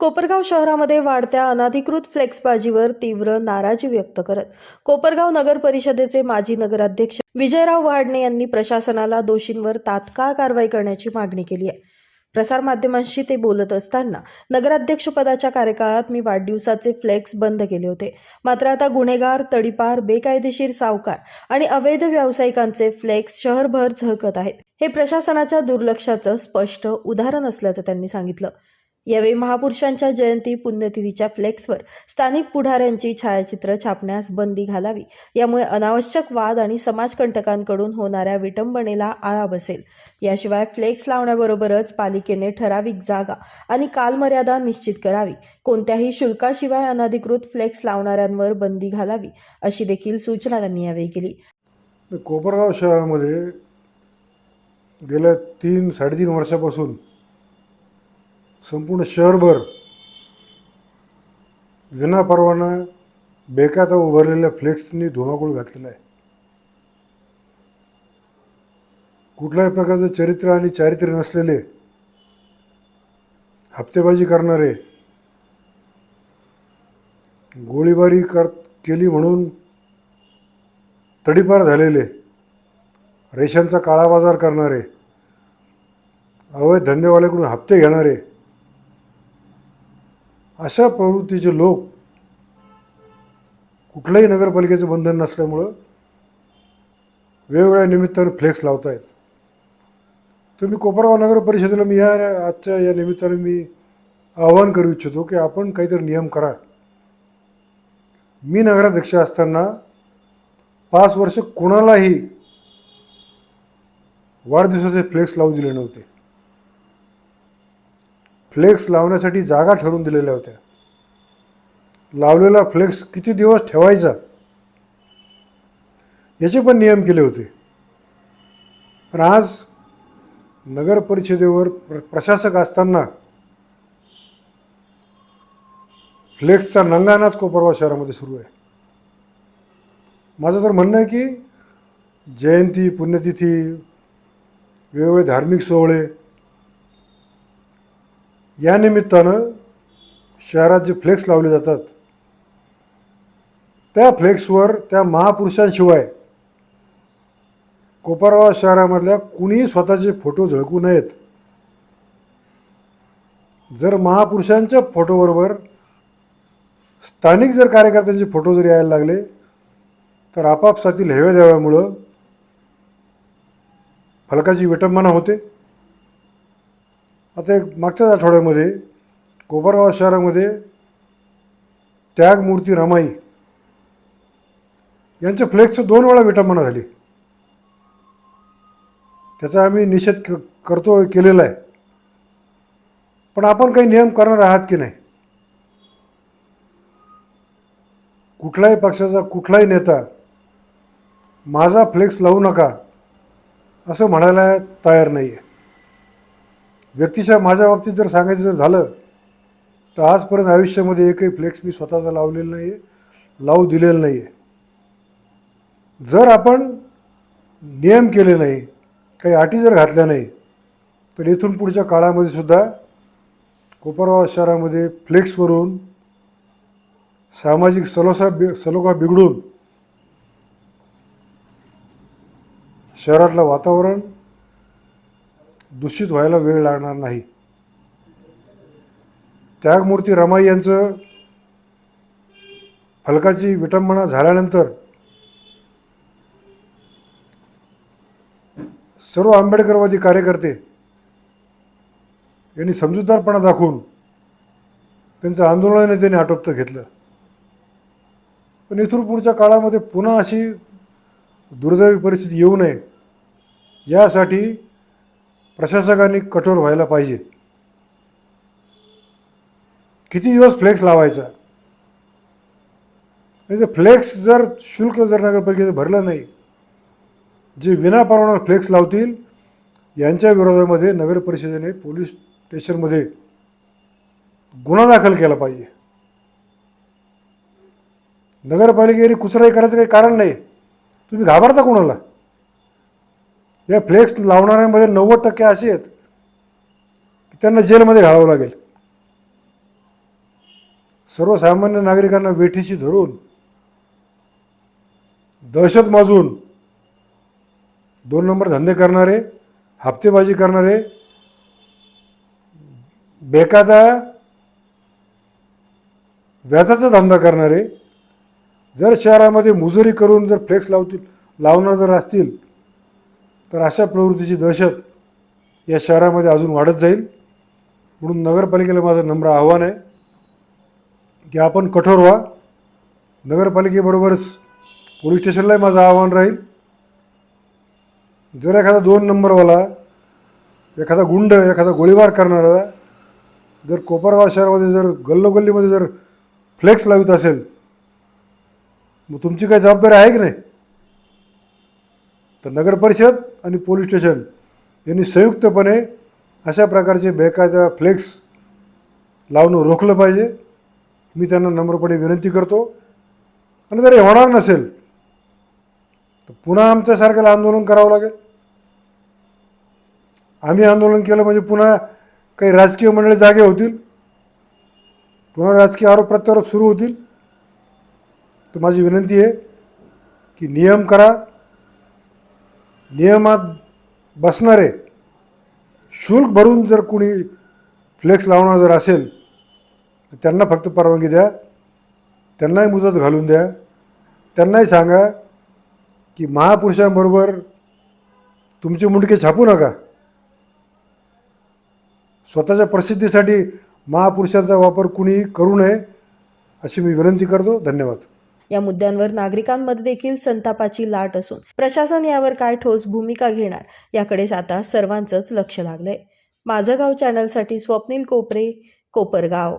कोपरगाव शहरामध्ये वाढत्या अनाधिकृत फ्लेक्सबाजीवर तीव्र नाराजी व्यक्त करत कोपरगाव नगर परिषदेचे माजी नगराध्यक्ष विजयराव वाडणे यांनी प्रशासनाला दोषींवर तात्काळ कारवाई करण्याची मागणी केली आहे. प्रसारमाध्यमांशी ते बोलत असताना नगराध्यक्षपदाच्या कार्यकाळात मी वाढदिवसाचे फ्लेक्स बंद केले होते. मात्र आता गुन्हेगार तडीपार बेकायदेशीर सावकार आणि अवैध व्यावसायिकांचे फ्लेक्स शहरभर झळकत आहेत. हे प्रशासनाच्या दुर्लक्षाचं स्पष्ट उदाहरण असल्याचं त्यांनी सांगितलं. यावेळी महापुरुषांच्या जयंती पुण्यतिथीच्या फ्लेक्सवर स्थानिक पुढाऱ्यांची छायाचित्र छापण्यास बंदी घालावी. यामुळे अनावश्यक वाद आणि समाजकंटकांकडून होणाऱ्या विटंबनेला आळा बसेल. याशिवाय फ्लेक्स लावण्याबरोबरच पालिकेने ठराविक जागा आणि कालमर्यादा निश्चित करावी. कोणत्याही शुल्काशिवाय अनधिकृत फ्लेक्स लावणाऱ्यांवर बंदी घालावी अशी देखील सूचना त्यांनी यावेळी केली. कोपरगाव शहरामध्ये गेल्या तीन साडेतीन वर्षापासून संपूर्ण शहरभर विनापरवाना बेकायदा उभारलेल्या फ्लेक्सनी धुमाकूळ घातलेला आहे. कुठल्याही प्रकारचं चरित्र आणि चारित्र्य नसलेले हप्तेबाजी करणारे गोळीबारी कर केली म्हणून तडीपार झालेले रेशनचा काळा बाजार करणारे अवैध धंदेवाल्याकडून हप्ते घेणारे अशा प्रवृत्तीचे लोक कुठल्याही नगरपालिकेचं बंधन नसल्यामुळं वेगवेगळ्या निमित्तानं फ्लेक्स लावतायत. आहेत तर मी कोपरगाव नगर परिषदेला मी या आजच्या या निमित्ताने मी आवाहन करू इच्छितो की आपण काहीतरी नियम करा. मी नगराध्यक्ष असताना पाच वर्ष कोणालाही वाढदिवसाचे फ्लेक्स लावू दिले नव्हते. फ्लेक्स लावण्यासाठी जागा ठरवून दिलेल्या होत्या. लावलेला फ्लेक्स किती दिवस ठेवायचा? याचे पण नियम केले होते. पण आज नगर परिषदेवर प्र प्रशासक असताना फ्लेक्सचा नंगानाच कोपरगाव शहरामध्ये सुरू आहे. माझं तर म्हणणं आहे की जयंती पुण्यतिथी वेगवेगळे धार्मिक सोहळे या निमित्तानं शहरात जे फ्लेक्स लावले जातात त्या फ्लेक्सवर त्या महापुरुषांशिवाय कोपरगाव शहरामधल्या कुणीही स्वतःचे फोटो झळकू नयेत. जर महापुरुषांच्या फोटोबरोबर स्थानिक जर कार्यकर्त्यांचे फोटो जर यायला लागले तर आपापसातील हेव्या देव्यामुळं फलकाची विटंबना होते. आता एक मागच्याच आठवड्यामध्ये कोपरगाव शहरामध्ये त्यागमूर्ती रमाई यांच्या फ्लेक्सचं दोन वेळा विटंबना झाली. त्याचा आम्ही निषेध क करतो केलेला आहे. पण आपण काही नियम करणार आहात की नाही? कुठल्याही पक्षाचा कुठलाही नेता माझा फ्लेक्स लावू नका असं म्हणायला तयार नाही आहे व्यक्तिशः माझ्या बाबतीत जर सांगायचं जर झालं तर आजपर्यंत आयुष्यामध्ये एकही फ्लेक्स मी स्वतःचा लावलेला नाही आहे लावू दिलेलं नाही आहे जर आपण नियम केले नाही काही अटी जर घातल्या नाही तर इथून पुढच्या काळामध्ये सुद्धा कोपरगाव शहरामध्ये फ्लेक्सवरून सामाजिक सलोसा बि सलोखा बिघडून शहरातलं वातावरण दूषित व्हायला वेळ लागणार नाही. त्यागमूर्ती रमाई यांचं फलकाची विटंबना झाल्यानंतर सर्व आंबेडकरवादी कार्यकर्ते यांनी समजूतदारपणा दाखवून त्यांचं आंदोलनाने त्यांनी आटोपतं घेतलं. पण इथून पुढच्या काळामध्ये पुन्हा अशी दुर्दैवी परिस्थिती येऊ नये यासाठी प्रशासकांनी कठोर व्हायला पाहिजे. किती दिवस फ्लेक्स लावायचा? म्हणजे फ्लेक्स जर शुल्क जर नगरपालिकेचं भरलं नाही जे विनापरवाना फ्लेक्स लावतील यांच्या विरोधामध्ये नगर परिषदेने पोलीस स्टेशनमध्ये गुन्हा दाखल केला पाहिजे. नगरपालिकेने कुचराई करायचं काही कारण नाही. तुम्ही घाबरता कोणाला? या फ्लेक्स लावणाऱ्यांमध्ये नव्वद टक्के असे आहेत की त्यांना जेलमध्ये घालावं लागेल. सर्वसामान्य नागरिकांना वेठीशी धरून दहशत माजून दोन नंबर धंदे करणारे हप्तेबाजी करणारे बेकायदा व्याजाचा धंदा करणारे जर शहरामध्ये मुजुरी करून जर फ्लेक्स लावतील लावणार जर असतील तर अशा प्रवृत्तीची दहशत या शहरामध्ये अजून वाढत जाईल. म्हणून नगरपालिकेला माझं नम्र आव्हान आहे की आपण कठोर व्हा. नगरपालिकेबरोबरच पोलीस स्टेशनलाही माझं आव्हान राहील. जर एखादा दोन नंबरवाला एखादा गुंड एखादा गोळीबार करणारा जर कोपरगाव शहरामध्ये जर गल्लोगल्लीमध्ये जर फ्लेक्स लावित असेल मग तुमची काही जबाबदारी आहे की नाही? तर नगरपरिषद आणि पोलीस स्टेशन यांनी संयुक्तपणे अशा प्रकारचे बेकायदा फ्लेक्स लावणं रोखलं पाहिजे. मी त्यांना नम्रपणे विनंती करतो. आणि जर हे होणार नसेल तर पुन्हा आमच्यासारख्याला आंदोलन करावं लागेल. आम्ही आंदोलन केलं म्हणजे पुन्हा काही राजकीय मंडळी जागे होतील. पुन्हा राजकीय आरोप प्रत्यारोप सुरू होतील. तर माझी विनंती आहे की नियम करा. नियमात बसणारे शुल्क भरून जर कुणी फ्लेक्स लावणार जर असेल तर त्यांना फक्त परवानगी द्या. त्यांनाही मुदत घालून द्या. त्यांनाही सांगा की महापुरुषांबरोबर तुमचे मुंडके छापू नका. स्वतःच्या प्रसिद्धीसाठी महापुरुषांचा वापर कुणी करू नये अशी मी विनंती करतो. धन्यवाद. या मुद्द्यांवर नागरिकांमध्ये देखील संतापाची लाट असून प्रशासन यावर काय ठोस भूमिका घेणार याकडेच आता सर्वांचंच लक्ष लागलंय. माझं गाव चॅनलसाठी स्वप्नील कोपरे कोपरगाव.